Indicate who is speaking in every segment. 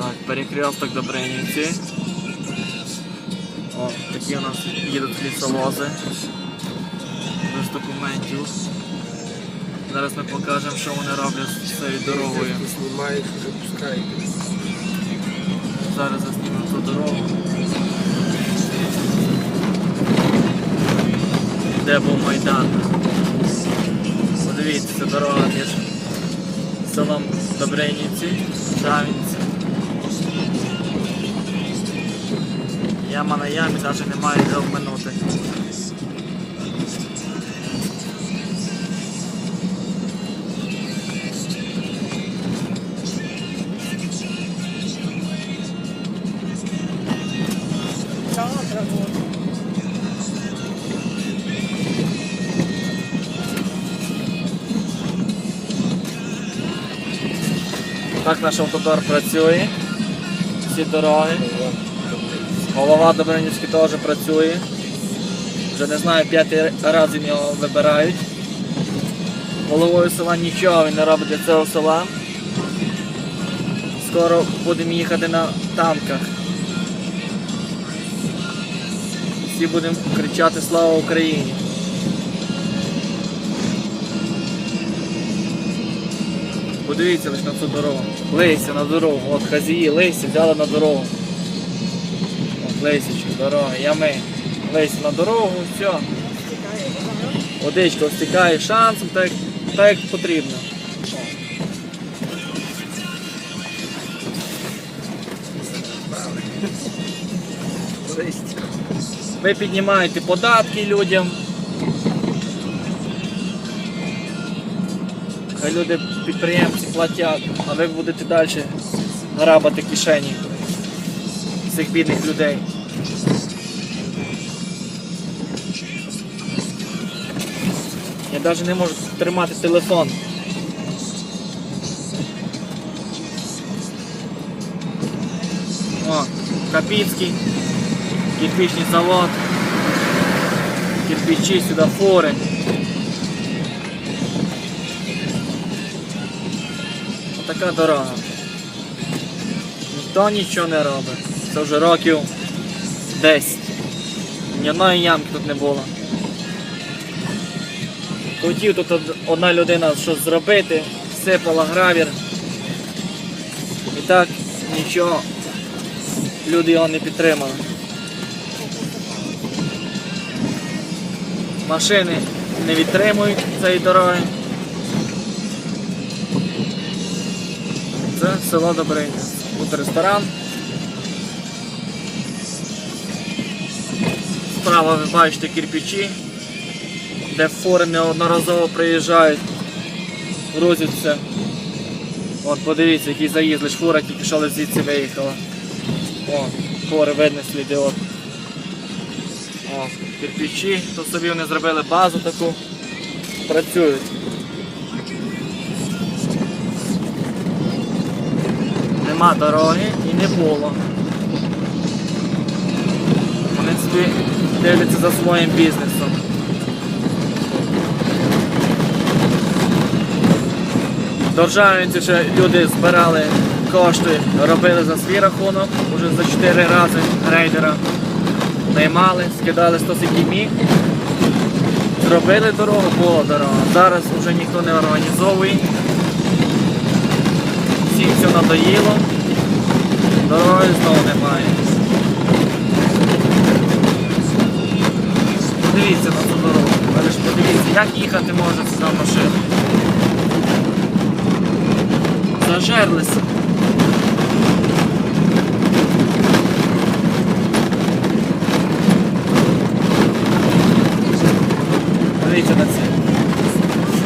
Speaker 1: Так, перехресток Добринівці. О, такі у нас їдуть лісовози. Без документів. Зараз ми покажемо, що вони роблять з цією дорогою. Зараз заснімемо ту дорогу. Де був Майдан? Подивіться, це дорога між селом Добринівці, Давінці. Яма на ямі навіть немає де обминути. Так наш автодор працює. Всі дороги. Голова Добринівський теж працює. Вже не знаю, п'ятий раз він його вибирають. Головою села нічого він не робить для цього села. Скоро будемо їхати на танках. Всі будемо кричати Слава Україні! Подивіться лише на цю дорогу. Лися на дорогу. От хазії, лися, взяли на дорогу. От лисичка, дорога, ями. Лися на дорогу, все. Водичка стікає шансом, так, так як потрібно. Ви піднімаєте податки людям. Хай люди підприємці платять, а ви будете далі грабати кишені цих бідних людей. Я навіть не можу тримати телефон. О, Капіцький, кирпичний завод, кирпичі сюди фори. Отака дорога. Ніхто нічого не робить. Це вже років 10. Ні одної ямки тут не було. Хотів тут одна людина щось зробити, сипала гравір. І так нічого. Люди його не підтримали. Машини не відтримують цієї дороги. Це село Добриня. Тут ресторан. Справа ви бачите кирпичі, де фури неодноразово приїжджають, грузяться. От подивіться, який заїзд, лиш фура тільки що звідси виїхала. О, фури видно сліди. От. О, кирпичі, то собі вони зробили базу таку, працюють. Нема дороги і не було. Собі дивляться за своїм бізнесом. Державниці ще люди збирали кошти, робили за свій рахунок, уже за 4 рази рейдера наймали, скидали 100 скільки міг. Зробили дорогу, була дорога. Зараз вже ніхто не організовує. Всім все надоїло. Дороги знову немає. Подивіться на цю дорогу. Але ж подивіться, як їхати може сюди машина. Зажерлися. Дивіться на це.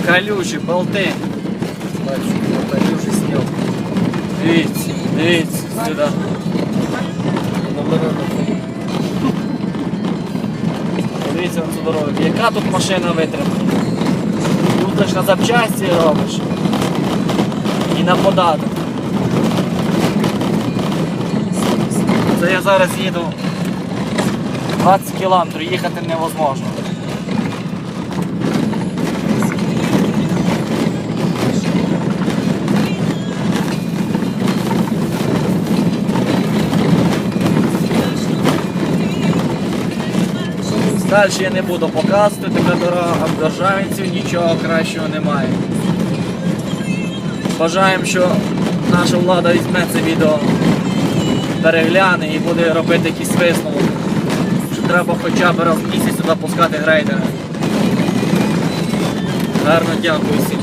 Speaker 1: Калюжі, болти.
Speaker 2: Бачу, вот они уже снял.
Speaker 1: Дивіться, дивіться сюди. Дивіться на цю дорогу. Яка тут машина витримана? Тут ж на запчасті робиш. І на податок. Це я зараз їду 20 кілометрів, їхати невозможно. Далі я не буду показувати, така дорога в державінців нічого кращого немає. Бажаємо, що наша влада візьме це відео, перегляне і буде робити якісь висновок. Що треба хоча б раз в місяць запускати пускати грейдери. Гарно дякую всім.